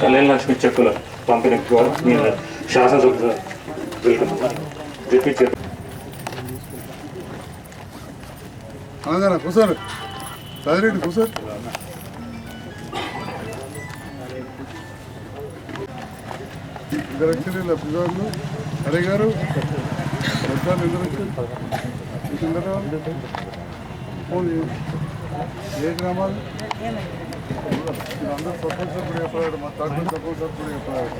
కళ్యాణ లక్ష్మి చెక్కుల పంపిణీ ద్వారా నేను శాసనసభ వెల్కమ్ చెప్పి కూర్చోరు. కూర్చోరు. ఇద్దరు వచ్చారు పిల్లవాళ్ళు గారు ఇద్దరు వచ్చారు ఫోన్ ఏ గ్రామాలు? అందరూ సర్పంచ్ సభ్యుడు చెప్పాడు మా తాత సర్పంచ్ సభ్యుడు చెప్పాడు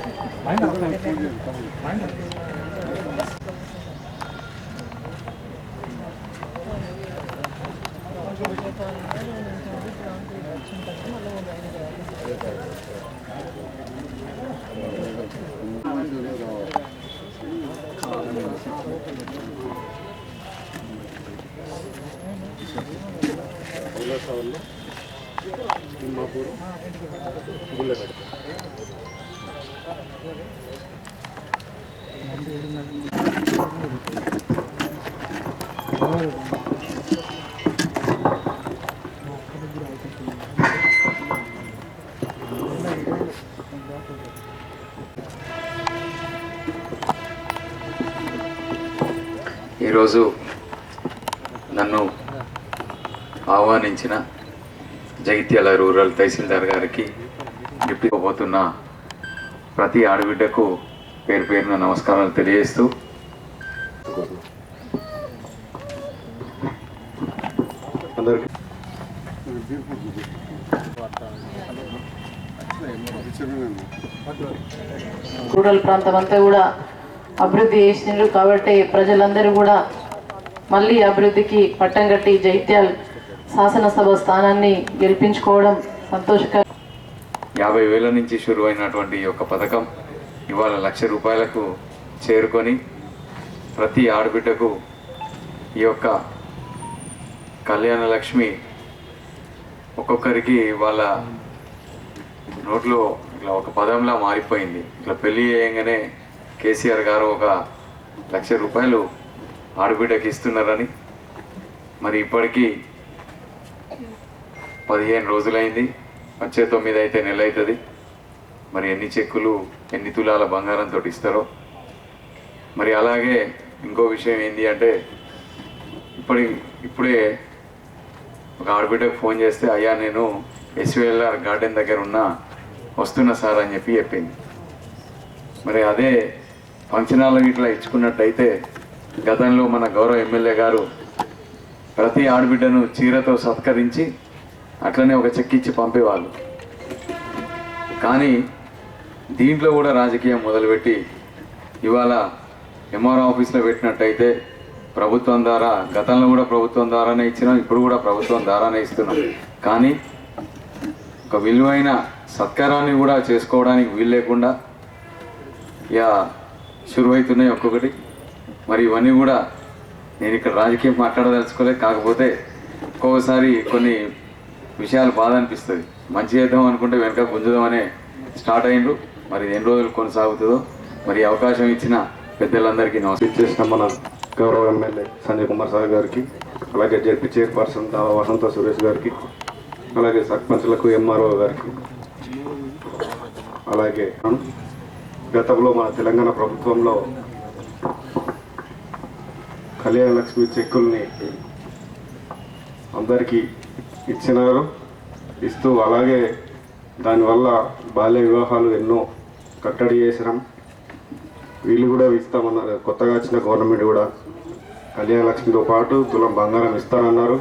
ఈరోజు నన్ను ఆహ్వానించిన జగిత్యాల రూరల్ తహసీల్దార్ గారికి చెప్పిపోతున్న ప్రతి ఆడబిడ్డకు పేరు పేరున నమస్కారాలు తెలియజేస్తూ అందరికీ రూరల్ ప్రాంతం అంతా కూడా అభివృద్ధి చేసినారు కాబట్టి ప్రజలందరూ కూడా మళ్ళీ అభివృద్ధికి పట్టం కట్టి జైత్యాల్ శాసనసభ స్థానాన్ని గెలిపించుకోవడం సంతోషకరం. యాభై వేల నుంచి షురువైనటువంటి ఈ యొక్క పథకం ఇవాళ లక్ష రూపాయలకు చేరుకొని ప్రతి ఆడబిడ్డకు ఈ యొక్క కళ్యాణ లక్ష్మి ఒక్కొక్కరికి వాళ్ళ నోట్లో ఇట్లా ఒక పదంలా మారిపోయింది. ఇట్లా పెళ్ళి చేయగానే కేసీఆర్ గారు ఒక లక్ష రూపాయలు ఆడబిడ్డకి ఇస్తున్నారని. మరి ఇప్పటికీ పదిహేను రోజులైంది. వచ్చే తొమ్మిది అయితే నెల అవుతుంది. మరి ఎన్ని చెక్కులు ఎన్ని తులాల బంగారంతో ఇస్తారో? మరి అలాగే ఇంకో విషయం ఏంటి అంటే ఇప్పటి ఇప్పుడే ఒక ఆడబిడ్డకు ఫోన్ చేస్తే అయ్యా నేను ఎస్విఎల్ఆర్ గార్డెన్ దగ్గర ఉన్న వస్తున్నా సార్ అని చెప్పి చెప్పింది. మరి అదే ఫంక్షన్ హాల్ ఇట్లా ఇచ్చుకున్నట్టయితే గతంలో మన గౌరవ ఎమ్మెల్యే గారు ప్రతి ఆడబిడ్డను చీరతో సత్కరించి అట్లనే ఒక చెక్ ఇచ్చి పంపేవాళ్ళు. కానీ దీంట్లో కూడా రాజకీయం మొదలుపెట్టి ఇవాళ ఎంఆర్ ఆఫీస్లో పెట్టినట్టయితే ప్రభుత్వం ద్వారా గతంలో కూడా ప్రభుత్వం ద్వారానే ఇచ్చినాం ఇప్పుడు కూడా ప్రభుత్వం ద్వారానే ఇస్తున్నాం. కానీ ఒక విలువైన సత్కారాన్ని కూడా చేసుకోవడానికి వీలు లేకుండా ఇక షురువైతున్నాయి ఒక్కొక్కటి. మరి ఇవన్నీ కూడా నేను ఇక్కడ రాజకీయం మాట్లాడదలుచుకోలేదు. కాకపోతే ఒక్కొక్కసారి కొన్ని విషయాలు బాధ అనిపిస్తుంది. మంచి చేద్దాం అనుకుంటే వెనక గుంజుదామనే స్టార్ట్ అయిండ్రు. మరి ఎన్ని రోజులు కొనసాగుతుందో మరి అవకాశం ఇచ్చిన పెద్దలందరికీ నమస్కారం. చేసిన మన గౌరవ ఎమ్మెల్యే సంజయ్ కుమార్ సార్ గారికి అలాగే జడ్పీ చైర్పర్సన్ దా- వసంత సురేష్ గారికి అలాగే సర్పంచ్లకు ఎంఆర్ఓ గారికి అలాగే గతంలో మన తెలంగాణ ప్రభుత్వంలో కళ్యాణ లక్ష్మి చెక్కుల్ని అందరికీ ఇచ్చినారు. ఇస్తూ అలాగే దానివల్ల బాల్య వివాహాలు ఎన్నో కట్టడి చేసినాం. వీళ్ళు కూడా ఇస్తామన్నారు. కొత్తగా వచ్చిన గవర్నమెంట్ కూడా కళ్యాణ లక్ష్మితో పాటు తులం బంగారం ఇస్తానన్నారు.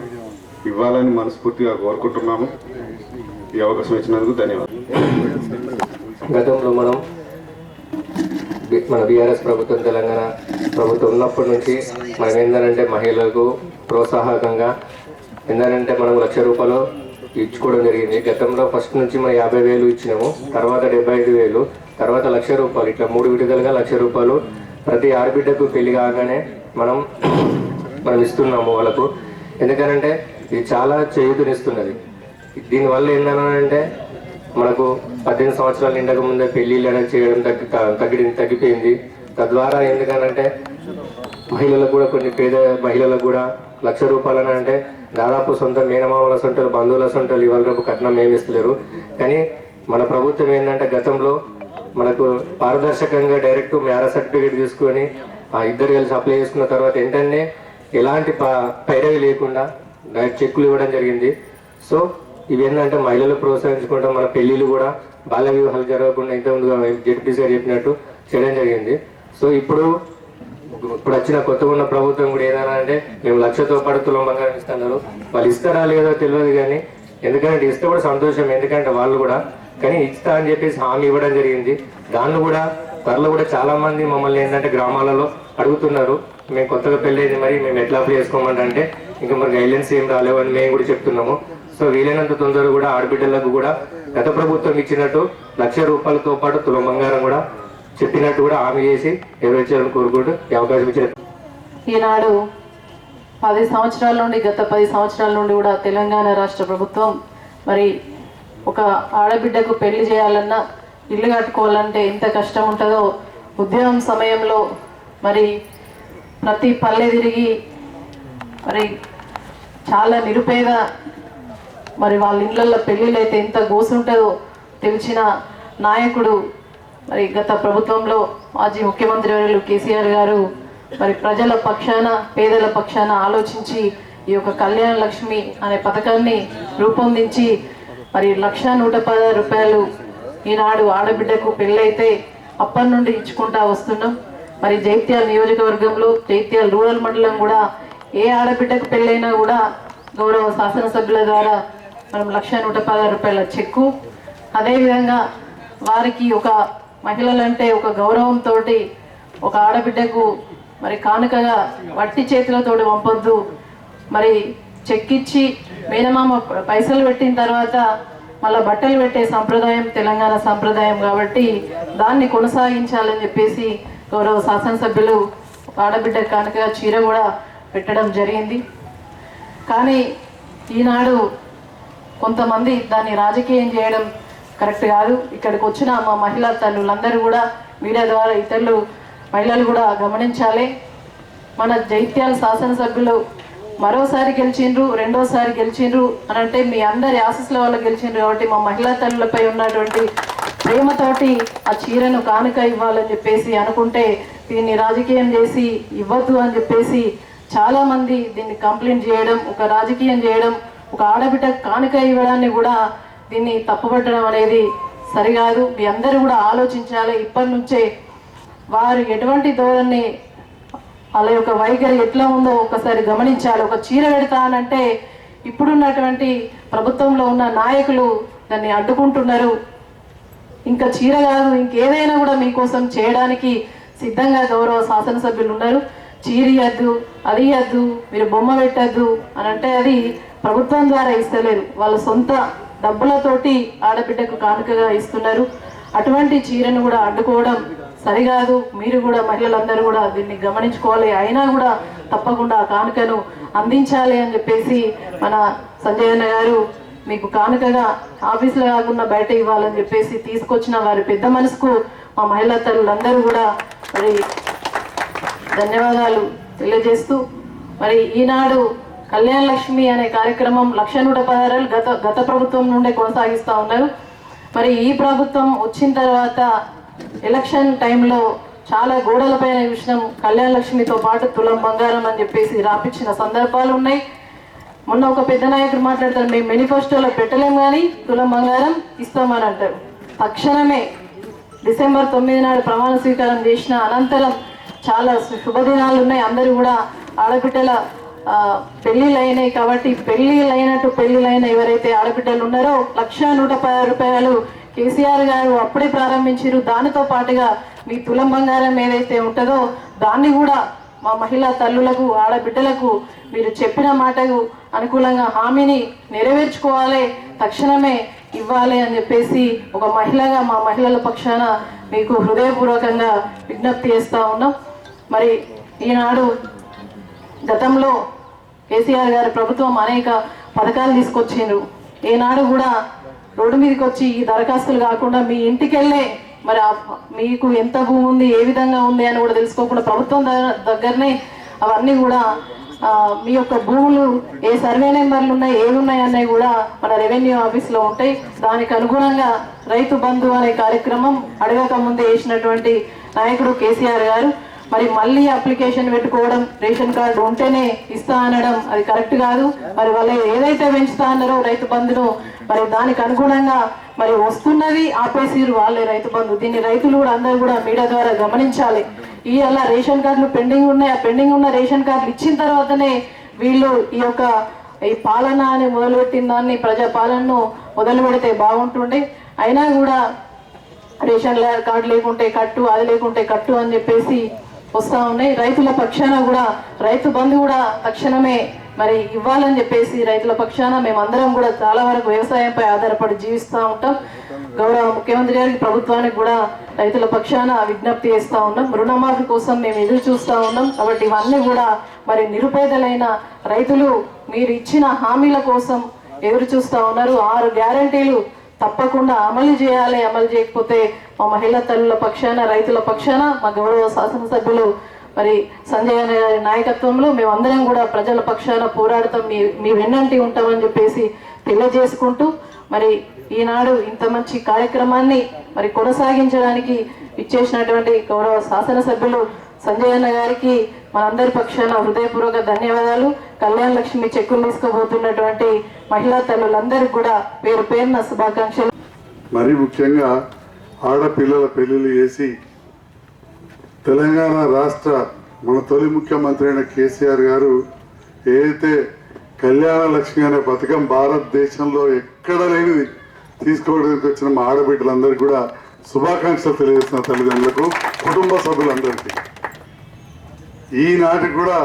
ఇవ్వాలని మనస్ఫూర్తిగా కోరుకుంటున్నాము. ఈ అవకాశం ఇచ్చినందుకు ధన్యవాదాలు. గతంలో మనం మన బీఆర్ఎస్ ప్రభుత్వం తెలంగాణ ప్రభుత్వం ఉన్నప్పటి నుంచి మనం ఏంటంటే మహిళలకు ప్రోత్సాహకంగా ఏంటంటే మనం లక్ష రూపాయలు ఇచ్చుకోవడం జరిగింది. గతంలో ఫస్ట్ నుంచి మనం యాభై వేలు ఇచ్చినాము. తర్వాత డెబ్బై ఐదు వేలు తర్వాత లక్ష రూపాయలు ఇట్లా మూడు విడుదలగా లక్ష రూపాయలు ప్రతి ఆడబిడ్డకు పెళ్ళి కాగానే మనం మనం ఇస్తున్నాము వాళ్ళకు. ఎందుకనంటే ఇది చాలా చేయుతునిస్తున్నది. దీనివల్ల ఏంటంటే మనకు పద్దెనిమిది సంవత్సరాల నిండక ముందే పెళ్ళిళ్ళు అనేది చేయడం తగ్గి తగ్గి తగ్గిపోయింది. తద్వారా ఎందుకనంటే మహిళలకు కూడా కొన్ని పేద మహిళలకు కూడా లక్ష రూపాయలు అంటే దాదాపు సొంత మేనమామల సొంటలు బంధువుల సొంటలు ఇవాళ రేపు కట్నం ఏమి ఇస్తలేరు. కానీ మన ప్రభుత్వం ఏంటంటే గతంలో మనకు పారదర్శకంగా డైరెక్ట్ మ్యారేజ్ సర్టిఫికేట్ తీసుకొని ఆ ఇద్దరు కలిసి అప్లై చేసుకున్న తర్వాత ఏంటంటే ఎలాంటి ప- పైరవి లేకుండా డైరెక్ట్ చెక్కులు ఇవ్వడం జరిగింది. సో ఇవి ఏంటంటే మహిళలు ప్రోత్సహించుకుంటాం మన పెళ్ళిళ్ళు కూడా బాల్య వివాహాలు జరగకుండా ఇంతకుముందుగా జడ్పీసీ గారు చెప్పినట్టు చేయడం జరిగింది. సో ఇప్పుడు ఇప్పుడు వచ్చిన కొత్తగా ఉన్న ప్రభుత్వం కూడా ఏదైనా అంటే మేము లక్షతో పాటు తులం బంగారం ఇస్తున్నారు. వాళ్ళు ఇస్తారా లేదో తెలియదు కానీ ఎందుకంటే ఇస్తే కూడా సంతోషం. ఎందుకంటే వాళ్ళు కూడా కానీ ఇస్తా అని చెప్పేసి హామీ ఇవ్వడం జరిగింది. దాన్ని కూడా త్వరలో కూడా చాలా మంది మమ్మల్ని ఏంటంటే గ్రామాలలో అడుగుతున్నారు. మేము కొత్తగా పెళ్ళైంది మరి మేము ఎట్లా అప్లై చేసుకోమంటే ఇంకా మరి గైడ్లైన్స్ ఏం రాలేవు అని మేము కూడా చెప్తున్నాము. సో వీలైనంత తొందరగా కూడా ఆడబిడ్డలకు కూడా గత ప్రభుత్వం ఇచ్చినట్టు లక్ష రూపాయలతో పాటు తులం బంగారం కూడా చెప్పినట్టు కూడా హామీ చేసి నెరవేర్చాలని కోరుకుంటూ అవకాశం ఇచ్చిన ఈనాడు పది సంవత్సరాల నుండి గత పది సంవత్సరాల నుండి కూడా తెలంగాణ రాష్ట్ర ప్రభుత్వం మరి ఒక ఆడబిడ్డకు పెళ్ళి చేయాలన్నా ఇల్లు కట్టుకోవాలంటే ఎంత కష్టం ఉంటుందో ఉద్యోగం సమయంలో మరి ప్రతి పల్లె తిరిగి మరి చాలా నిరుపేద మరి వాళ్ళ ఇళ్ళల్లో పెళ్ళిళ్ళు అయితే ఎంత గోసుంటుందో తెలిసిన నాయకుడు మరి గత ప్రభుత్వంలో మాజీ ముఖ్యమంత్రి వర్యులు కేసీఆర్ గారు మరి ప్రజల పక్షాన పేదల పక్షాన ఆలోచించి ఈ యొక్క కళ్యాణ లక్ష్మి అనే పథకాన్ని రూపొందించి మరి లక్ష నూట పదహారు రూపాయలు ఈనాడు ఆడబిడ్డకు పెళ్ళైతే అప్పటి నుండి ఇచ్చుకుంటా వస్తున్నాం. మరి జైత్యాల నియోజకవర్గంలో జైత్యాల రూరల్ మండలం కూడా ఏ ఆడబిడ్డకు పెళ్ళైనా కూడా గౌరవ శాసనసభ్యుల ద్వారా మనం లక్ష నూట పదహారు రూపాయల చెక్కు. అదేవిధంగా వారికి ఒక మహిళలంటే ఒక గౌరవంతో ఒక ఆడబిడ్డకు మరి కానుకగా వట్టి చేతులతోటి పంపొద్దు. మరి చెక్కిచ్చి మేనమామ పైసలు పెట్టిన తర్వాత మళ్ళీ బట్టలు పెట్టే సంప్రదాయం తెలంగాణ సంప్రదాయం కాబట్టి దాన్ని కొనసాగించాలని చెప్పేసి గౌరవ శాసనసభ్యులు ఆడబిడ్డ కానుకగా చీర కూడా పెట్టడం జరిగింది. కానీ ఈనాడు కొంతమంది దాన్ని రాజకీయం చేయడం కరెక్ట్ కాదు. ఇక్కడికి వచ్చిన మా మహిళా తల్లులందరూ కూడా మీడియా ద్వారా ఇతరులు మహిళలు కూడా గమనించాలి. మన జైత్యాల శాసనసభ్యులు మరోసారి గెలిచిండ్రు రెండోసారి గెలిచిండ్రు అని అంటే మీ అందరి ఆశస్సుల వల్ల గెలిచిండ్రు కాబట్టి మా మహిళా తల్లులపై ఉన్నటువంటి ప్రేమతోటి ఆ చీరను కానుక ఇవ్వాలని చెప్పేసి అనుకుంటే దీన్ని రాజకీయం చేసి ఇవ్వద్దు అని చెప్పేసి చాలా మంది దీన్ని కంప్లైంట్ చేయడం ఒక రాజకీయం చేయడం ఒక ఆడబిడ్డ కానుక ఇవ్వడాన్ని కూడా దీన్ని తప్పుపట్టడం అనేది సరికాదు. మీ అందరూ కూడా ఆలోచించాలి. ఇప్పటి నుంచే వారు ఎటువంటి ధోరణి వాళ్ళ యొక్క వైఖరి ఎట్లా ఉందో ఒకసారి గమనించాలి. ఒక చీర పెడతానంటే ఇప్పుడున్నటువంటి ప్రభుత్వంలో ఉన్న నాయకులు దాన్ని అడ్డుకుంటున్నారు. ఇంకా చీర కాదు ఇంకేదైనా కూడా మీకోసం చేయడానికి సిద్ధంగా గౌరవ శాసనసభ్యులు ఉన్నారు. చీరియద్దు అది అద్దు మీరు బొమ్మ పెట్టద్దు అని అంటే అది ప్రభుత్వం ద్వారా ఇస్తలేరు. వాళ్ళ సొంత డబ్బులతోటి ఆడబిడ్డకు కానుకగా ఇస్తున్నారు. అటువంటి చీరను కూడా అడ్డుకోవడం సరికాదు. మీరు కూడా మహిళలందరూ కూడా దీన్ని గమనించుకోవాలి. అయినా కూడా తప్పకుండా ఆ కానుకను అందించాలి అని చెప్పేసి మన సంజయ్ అన్న గారు మీకు కానుకగా ఆఫీసులో కాకుండా బయట ఇవ్వాలని చెప్పేసి తీసుకొచ్చిన వారి పెద్ద మనసుకు మా మహిళా తల్లులందరూ కూడా మరి ధన్యవాదాలు తెలియజేస్తూ మరి ఈనాడు కళ్యాణ లక్ష్మి అనే కార్యక్రమం లక్ష నూట పదహారాలు గత గత ప్రభుత్వం నుండే కొనసాగిస్తూ ఉన్నారు. మరి ఈ ప్రభుత్వం వచ్చిన తర్వాత ఎలక్షన్ టైంలో చాలా గోడలపైన చూసినాం కళ్యాణ లక్ష్మితో పాటు తులం బంగారం అని చెప్పేసి రాపించిన సందర్భాలు ఉన్నాయి. మొన్న ఒక పెద్ద నాయకుడు మాట్లాడతారు మేము మేనిఫెస్టోలో పెట్టలేం కానీ తులం బంగారం ఇస్తామని అంటారు. తక్షణమే డిసెంబర్ తొమ్మిది నాడు ప్రమాణ స్వీకారం చేసిన అనంతరం చాలా శుభదినాలు ఉన్నాయి. అందరూ కూడా ఆడబిడ్డల పెళ్ళిళ్ళు అయినాయి కాబట్టి పెళ్ళిళ్ళు అయినట్టు పెళ్ళిళ్ళు అయిన ఎవరైతే ఆడబిడ్డలు ఉన్నారో లక్ష నూట పది రూపాయలు కేసీఆర్ గారు అప్పుడే ప్రారంభించారు. దానితో పాటుగా మీ తులం బంగారం ఏదైతే ఉంటుందో దాన్ని కూడా మా మహిళా తల్లులకు ఆడబిడ్డలకు మీరు చెప్పిన మాటకు అనుకూలంగా హామీని నెరవేర్చుకోవాలి. తక్షణమే ఇవ్వాలి అని చెప్పేసి ఒక మహిళగా మా మహిళల పక్షాన మీకు హృదయపూర్వకంగా విజ్ఞప్తి చేస్తూ ఉన్నాం. మరి ఈనాడు గతంలో కేసీఆర్ గారి ప్రభుత్వం అనేక పథకాలు తీసుకొచ్చిండ్రు. ఈనాడు కూడా రోడ్డు మీదకి వచ్చి ఈ దరఖాస్తులు కాకుండా మీ ఇంటికెళ్ళే మరి మీకు ఎంత భూమి ఉంది ఏ విధంగా ఉంది అని కూడా తెలుసుకోకుండా ప్రభుత్వం దగ్గరనే అవన్నీ కూడా మీ యొక్క భూములు ఏ సర్వే నెంబర్లు ఉన్నాయి ఏవి ఉన్నాయి అన్నవి కూడా మన రెవెన్యూ ఆఫీస్లో ఉంటాయి. దానికి అనుగుణంగా రైతు బంధు అనే కార్యక్రమం అడగక ముందే వేసినటువంటి నాయకుడు కేసీఆర్ గారు. మరి మళ్ళీ అప్లికేషన్ పెట్టుకోవడం రేషన్ కార్డు ఉంటేనే ఇస్తా అనడం అది కరెక్ట్ కాదు. మరి వాళ్ళు ఏదైతే పెంచుతా అన్నారో రైతు బంధును మరి దానికి అనుగుణంగా మరి వస్తున్నది ఆపేసిరు వాళ్ళే రైతు బంధు. దీన్ని రైతులు కూడా అందరూ కూడా మీడియా ద్వారా గమనించాలి. ఈ అలా రేషన్ కార్డులు పెండింగ్ ఉన్నాయి. ఆ పెండింగ్ ఉన్న రేషన్ కార్డులు ఇచ్చిన తర్వాతనే వీళ్ళు ఈ యొక్క ఈ పాలన అని మొదలుపెట్టిన దాన్ని ప్రజా పాలనను మొదలు పెడితే బాగుంటుండే. అయినా కూడా రేషన్ కార్డు లేకుంటే కట్టు అది లేకుంటే కట్టు అని చెప్పేసి వస్తూ ఉన్నాయి. రైతుల పక్షాన కూడా రైతు బంధు కూడా తక్షణమే మరి ఇవ్వాలని చెప్పేసి రైతుల పక్షాన మేమందరం కూడా చాలా వరకు వ్యవసాయంపై ఆధారపడి జీవిస్తూ ఉంటాం. గౌరవ ముఖ్యమంత్రి గారికి ప్రభుత్వానికి కూడా రైతుల పక్షాన విజ్ఞప్తి చేస్తూ ఉన్నాం. రుణమాఫీ కోసం మేము ఎదురు చూస్తూ ఉన్నాం. కాబట్టి ఇవన్నీ కూడా మరి నిరుపేదలైన రైతులు మీరు ఇచ్చిన హామీల కోసం ఎదురు చూస్తా ఉన్నారు. ఆరు గ్యారంటీలు తప్పకుండా అమలు చేయాలి అమలు చేయకపోతే మా మహిళా తల్లుల పక్షాన రైతుల పక్షాన మా గౌరవ శాసనసభ్యులు మరి సంజయ్ అన్న గారి నాయకత్వంలో మేమందరం కూడా ప్రజల పక్షాన పోరాడతాం. మీ మీ వెన్నంటి ఉంటామని చెప్పేసి తెలియజేసుకుంటూ మరి ఈనాడు ఇంత మంచి కార్యక్రమాన్ని మరి కొనసాగించడానికి ఇచ్చేసినటువంటి గౌరవ శాసనసభ్యులు సంజయ్ అన్న గారికి మనందరి పక్షాన హృదయపూర్వక ధన్యవాదాలు. కళ్యాణ లక్ష్మి చెక్కులు తీసుకోబోతున్నటువంటి మహిళా తల్లులందరికీ కూడా పేరు పేరున శుభాకాంక్షలు. మరి ముఖ్యంగా ఆడపిల్లల పెళ్ళిళ్ళు చేసి తెలంగాణ రాష్ట్ర మన తొలి ముఖ్యమంత్రి అయిన కేసీఆర్ గారు ఏదైతే కళ్యాణ లక్ష్మి అనే పథకం భారతదేశంలో ఎక్కడ లేనిది తీసుకోవడానికి వచ్చిన మా ఆడబిడ్డలందరికీ కూడా శుభాకాంక్షలు తెలియజేస్తున్న తల్లిదండ్రులకు కుటుంబ సభ్యులందరికీ. ఈనాటికి కూడా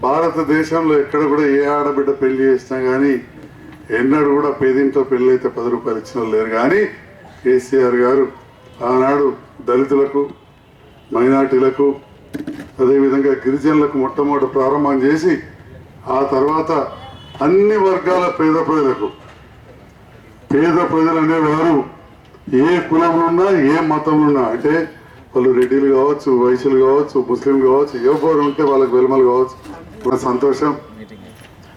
భారతదేశంలో ఎక్కడ కూడా ఏ ఆడబిడ్డ పెళ్ళి చేసినా కానీ ఎన్నడూ కూడా పేదింట్లో పెళ్ళి అయితే పది రూపాయలు ఇచ్చిన లేరు. కానీ కేసీఆర్ గారు ఆనాడు దళితులకు మైనార్టీలకు అదేవిధంగా గిరిజనులకు మొట్టమొదటి ప్రారంభం చేసి ఆ తర్వాత అన్ని వర్గాల పేద ప్రజలకు పేద ప్రజలు అనేవారు ఏ కులంలో ఉన్నా ఏ మతంలో ఉన్నా అంటే వాళ్ళు రెడ్డిలు కావచ్చు వైశ్యులు కావచ్చు ముస్లింలు కావచ్చు ఎవరు ఉంటే వాళ్ళకి వెలుమలు కావచ్చు. మన సంతోషం.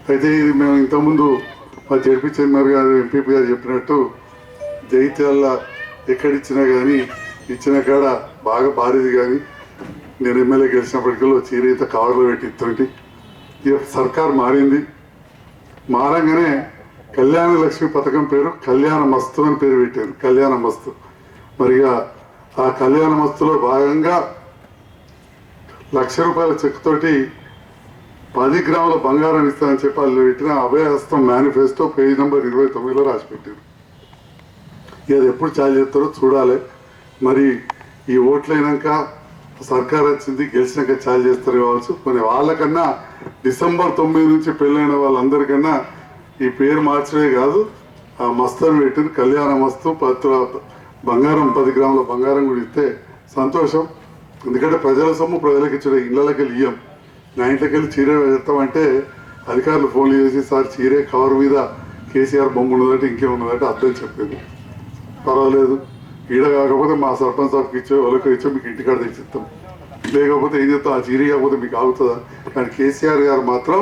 అయితే ఇది మేము ఇంతకుముందు మా జడ్పీ చైర్మన్ గారు ఎంపీపీ గారు చెప్పినట్టు జైత్యాల ఎక్కడిచ్చినా కానీ ఇచ్చిన కాడ బాగా భారీది కానీ నేను ఎమ్మెల్యే గెలిచినప్పటికీ ఇంత కవర్లో పెట్టి ఇస్తుంటే ఇక సర్కార్ మారింది. మారంగానే కళ్యాణ లక్ష్మి పథకం పేరు కళ్యాణ మస్తు అని పేరు పెట్టారు. కళ్యాణ మస్తు. మరిగా ఆ కళ్యాణ మస్తులో భాగంగా లక్ష రూపాయల చెక్కుతోటి పది గ్రాముల బంగారం ఇస్తానని చెప్పి వాళ్ళు పెట్టిన అభయహస్తం మేనిఫెస్టో పేజ్ నెంబర్ ఇరవై తొమ్మిదిలో రాసి పెట్టారు అది ఎప్పుడు చాలు చేస్తారో చూడాలి. మరి ఈ ఓట్లైనాక సర్కార్ వచ్చింది గెలిచినాక చాలు చేస్తారు కావచ్చు. కొన్ని వాళ్ళకన్నా డిసెంబర్ తొమ్మిది నుంచి పెళ్ళైన వాళ్ళందరికన్నా ఈ పేరు మార్చడే కాదు ఆ మస్తం పెట్టింది కళ్యాణ మస్తు పత్ర బంగారం పది గ్రాముల బంగారం కూడా ఇస్తే సంతోషం. ఎందుకంటే ప్రజల సొమ్ము ప్రజలకు ఇచ్చిన ఇళ్ళకి వెళ్ళి ఇయ్యం. నా ఇంట్లోకి వెళ్ళి చీర పెడతామంటే అధికారులు ఫోన్లు చేసి సార్ చీరే కవర్ మీద కేసీఆర్ బొమ్మ ఉన్నదంటే ఇంకేమున్నదంటే అర్థం చెప్పింది. పర్వాలేదు. ఈడ కాకపోతే మా సర్పంచ్ సాబ్కి ఇచ్చే వాళ్ళకి ఇచ్చే మీకు ఇంటికాడ తెచ్చిస్తాం. లేకపోతే ఏం చెప్తాం ఆ చీరే కాకపోతే మీకు ఆగుతుందా? కానీ కేసీఆర్ గారు మాత్రం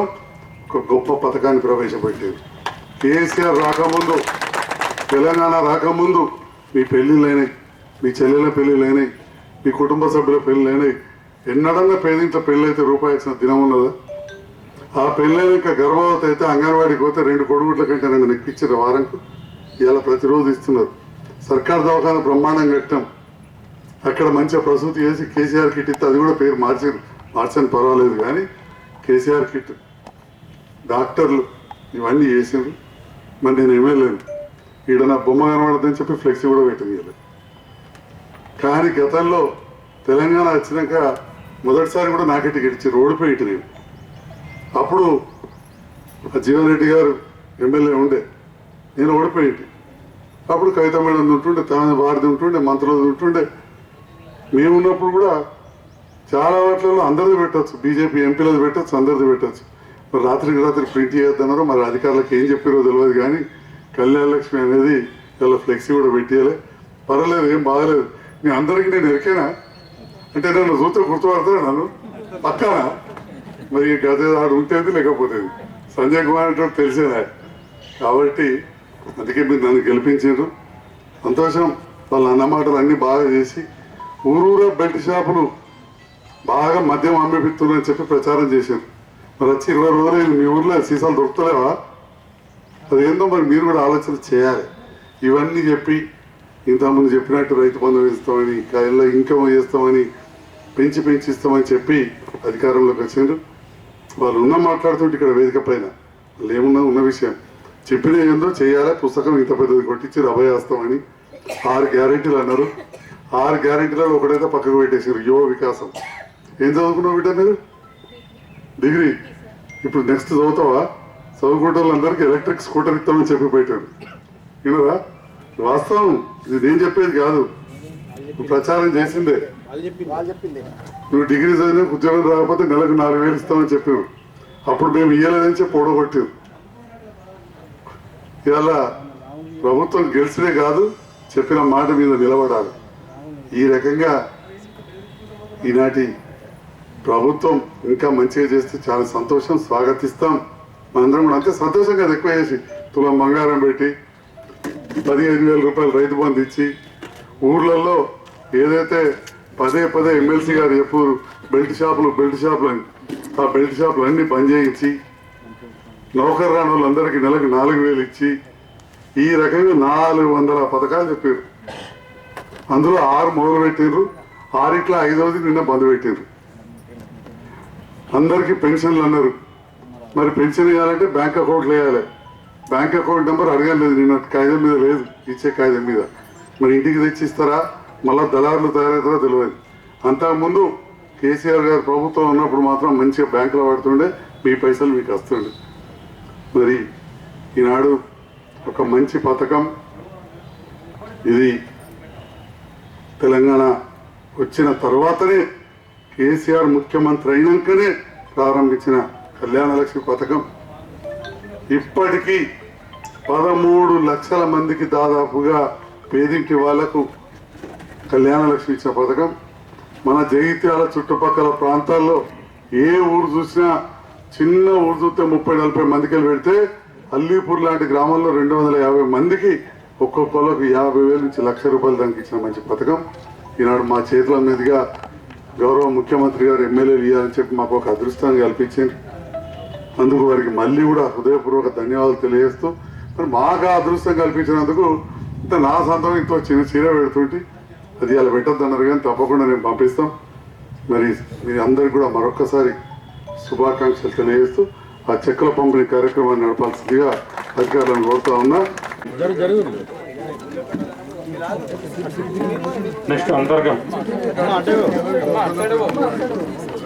ఒక గొప్ప పథకాన్ని ప్రవేశపెట్టారు. కేసీఆర్ రాకముందు తెలంగాణ రాకముందు మీ పెళ్ళిళ్ళైనాయి మీ చెల్లెల పెళ్ళిళ్ళైనాయి మీ కుటుంబ సభ్యుల పెళ్ళిళ్ళైనాయి ఎన్నడంగా పేదింట్లో పెళ్ళైతే రూపాయి ఇచ్చిన దినం ఉన్నదా? ఆ పెళ్ళైనాక గర్భవతి అయితే అంగన్వాడికి పోతే రెండు కొడుగుట్ల కంటే నన్ను నెక్కిచ్చారు వారంకు. ఇలా ప్రతిరోజు ఇస్తున్నారు. సర్కార్ దవాఖాన బ్రహ్మాండం కట్టాం. అక్కడ మంచిగా ప్రసూతి చేసి కేసీఆర్ కిట్ ఇస్తే అది కూడా పేరు మార్చారు. మార్చని పర్వాలేదు కానీ కేసీఆర్ కిట్. డాక్టర్లు ఇవన్నీ చేసిండ్రు మరి నేను ఎమ్మెల్యేను. ఈడ నా బొమ్మ కనబడదని చెప్పి ఫ్లెక్సీ కూడా పెట్టింది కానీ గతంలో తెలంగాణ వచ్చినాక మొదటిసారి కూడా నాకే టికెట్ ఇచ్చారు ఇటు నేను. అప్పుడు ఆ జీవన్ రెడ్డి గారు ఎమ్మెల్యే ఉండే. నేను ఓడిపోయింది అప్పుడు కవిత మేడం ఉంటుండే తన భారతి ఉంటుండే మంత్రులు ఉంటుండే. మేము ఉన్నప్పుడు కూడా చాలా వాటిలలో అందరిది పెట్టచ్చు. బీజేపీ ఎంపీలది పెట్టచ్చు అందరిది పెట్టచ్చు. మరి రాత్రికి రాత్రి ప్రింట్ చేయొద్దన్నారో మరి అధికారులకు ఏం చెప్పారో తెలియదు కానీ కళ్యాణ లక్ష్మి అనేది ఇలా ఫ్లెక్సీ కూడా పెట్టేయాలి. పర్వాలేదు ఏం బాగలేదు. మీ అందరికీ నేను ఎరికేనా? అంటే నన్ను చూస్తే గుర్తుపడతాడు నన్ను? పక్కన? మరి గత ఆడు ఉంటేది లేకపోతే సంజయ్ కుమార్ అంటే తెలిసేదా. కాబట్టి అందుకే మీరు నన్ను గెలిపించారు. సంతోషం. వాళ్ళ అన్నమాటలు అన్నీ బాగా చేసి ఊరూరా బెల్ట్ షాపులు బాగా మద్యం అమ్మిపిస్తున్నారని చెప్పి ప్రచారం చేశారు. మరి వచ్చి ఇరవై రోజులు మీ ఊర్లో సీసాలు దొరుకుతలేవా? అదేందో మరి మీరు కూడా ఆలోచన చేయాలి. ఇవన్నీ చెప్పి ఇంతకుముందు చెప్పినట్టు రైతు బంధం ఇస్తామని కాయల్లో ఇన్కమ్ చేస్తామని పెంచి పెంచి ఇస్తామని చెప్పి అధికారంలోకి వచ్చిండ్రు. వాళ్ళు ఉన్న మాట్లాడుతుంటే ఇక్కడ వేదిక పైన లేమున్నా ఉన్న విషయం. చెప్పిన ఏందో చేయాలి పుస్తకం ఇంత పెద్దది కొట్టించి అభయాస్తామని ఆరు గ్యారెంటీలు అన్నారు. ఆరు గ్యారెంటీలలో ఒకటైతే పక్కకు పెట్టేసారు యువ వికాసం. ఏం చదువుకున్నావు బిడ్డ మీరు? డిగ్రీ? ఇప్పుడు నెక్స్ట్ చదువుతావా? చదువుకుంటే వాళ్ళందరికీ ఎలక్ట్రిక్ స్కూటర్ ఇస్తామని చెప్పి పెట్టాడు వినరా? వాస్తవం ఇది నేను చెప్పేది కాదు. నువ్వు ప్రచారం చేసిందే. నువ్వు డిగ్రీ చదివిన ఉద్యోగం రాకపోతే నెలకు నాలుగు వేలు ఇస్తామని చెప్పావు. అప్పుడు మేము ఇయ్యలేదని చెప్పి ఓడగొట్టావు ఇవాళ ప్రభుత్వం గెలిచినే కాదు చెప్పిన మాట మీద నిలబడాలి. ఈ రకంగా ఈనాటి ప్రభుత్వం ఇంకా మంచిగా చేస్తే చాలా సంతోషం. స్వాగతిస్తాం. మనందరం కూడా అంతే సంతోషంగా ఎక్కువ చేసి తులం బంగారం పెట్టి పదిహేను వేల రూపాయలు రైతు బంధు ఇచ్చి ఊర్లలో ఏదైతే పదే పదే ఎమ్మెల్సీ గారు ఎప్పుడు బెల్ట్ షాపులు బెల్ట్ షాపులు అని ఆ బెల్ట్ షాపులు అన్ని బంద్ చేయించి నౌకర్ రాని వాళ్ళందరికీ నెలకు నాలుగు వేలు ఇచ్చి ఈ రకంగా నాలుగు వందల పథకాలు చెప్పారు. అందులో ఆరు మొదలు పెట్టిండ్రు ఆరిట్ల ఐదవది నిన్న బంద్ పెట్టిండ్రు అందరికీ పెన్షన్లు అన్నారు. మరి పెన్షన్ ఇవ్వాలంటే బ్యాంక్ అకౌంట్లు వేయాలి బ్యాంక్ అకౌంట్ నెంబర్ అడగలేదు నిన్న కాగితం మీద లేదు ఇచ్చే కాగితం మీద. మరి ఇంటికి తెచ్చి ఇస్తారా? మళ్ళీ దళారులు తయారవుతారో తెలియదు. అంతకుముందు కేసీఆర్ గారు ప్రభుత్వం ఉన్నప్పుడు మాత్రం మంచిగా బ్యాంకులో పడుతుండే మీ పైసలు మీకు వస్తుండే. మరి ఈనాడు ఒక మంచి పథకం. ఇది తెలంగాణ వచ్చిన తర్వాతనే కేసీఆర్ ముఖ్యమంత్రి అయినాకనే ప్రారంభించిన కళ్యాణ లక్ష్మి పథకం. ఇప్పటికీ పదమూడు లక్షల మందికి దాదాపుగా పేదింటి వాళ్ళకు కళ్యాణ లక్ష్మి ఇచ్చిన పథకం. మన జగిత్యాల చుట్టుపక్కల ప్రాంతాల్లో ఏ ఊరు చూసినా చిన్న ఊరు చూస్తే ముప్పై నలభై మందికి వెళ్ళి పెడితే అల్లీపూర్ లాంటి గ్రామంలో రెండు వందల యాభై మందికి ఒక్కొక్కరికి యాభై వేల నుంచి లక్ష రూపాయలు దానికి ఇచ్చిన మంచి పథకం. ఈనాడు మా చేతుల మీదుగా గౌరవ ముఖ్యమంత్రి గారు ఎమ్మెల్యేలు ఇవ్వాలని చెప్పి మాకు ఒక అదృష్టాన్ని కల్పించింది. అందుకు వారికి మళ్ళీ కూడా హృదయపూర్వక ధన్యవాదాలు తెలియజేస్తూ మరి మాకు అదృష్టం కల్పించినందుకు ఇంత నా సొంతం ఇంత చిన్న చీర పెడుతుంటే అది అలా పెట్టొద్దన్నారు కానీ తప్పకుండా నేను పంపిస్తాం. మరి మీ అందరికి కూడా మరొక్కసారి శుభాకాంక్షలు తెలియజేస్తూ ఆ చెక్కుల పంపిణీ కార్యక్రమాన్ని నడపాల్సిందిగా అధికారులను కోరుతా ఉన్నా. నెక్స్ట్ అంతర్గం.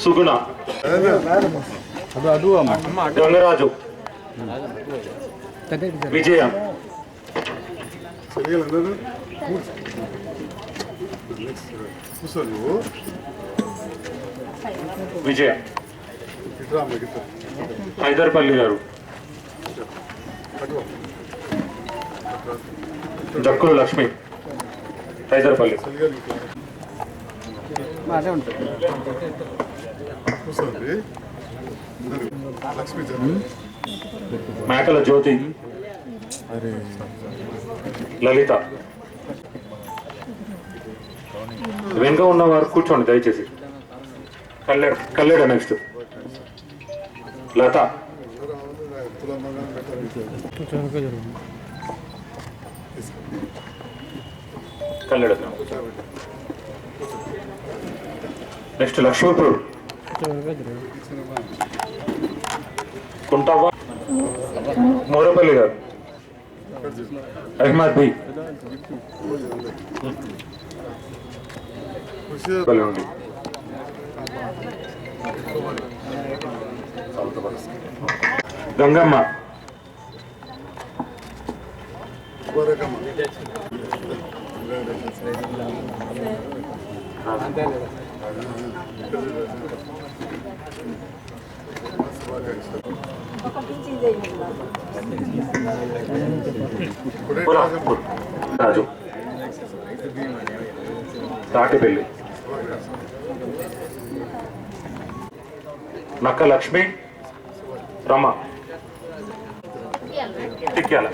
సుగుణ. అమ్మ గంగరాజు. విజయ. తెలియాలందరూ కూర్చో. నువ్వు విజయ. హైదర్పల్లి గారు. జక్కులు లక్ష్మి హైదర్పల్లి. మేకల జ్యోతి లలిత. వెనుక ఉన్నవారు కూర్చోండి దయచేసి. కల్లెడ కల్లెడ నెక్స్ట్ లత. కల్లెడ నెక్స్ట్ లక్ష్మీపూర్. కుంటవ్వ. మోరపల్లి గారు. అహ్మద్ బి పల్లి గంగమ్మ. రాజు తాటిపల్లి నక్క లక్ష్మి రమ. చిక్యాల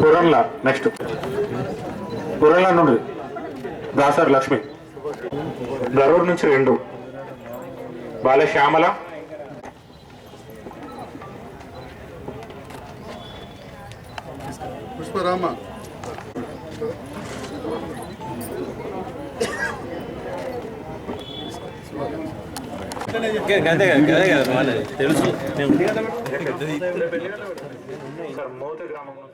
పురంల నెక్స్ట్ పురంల నుండి దాసర్ లక్ష్మి. గరూర్ నుంచి రెండు. బాలశ్యామల బాల శ్యామల పుష్పరామ తెలుసు. మోతే గ్రామం నుంచి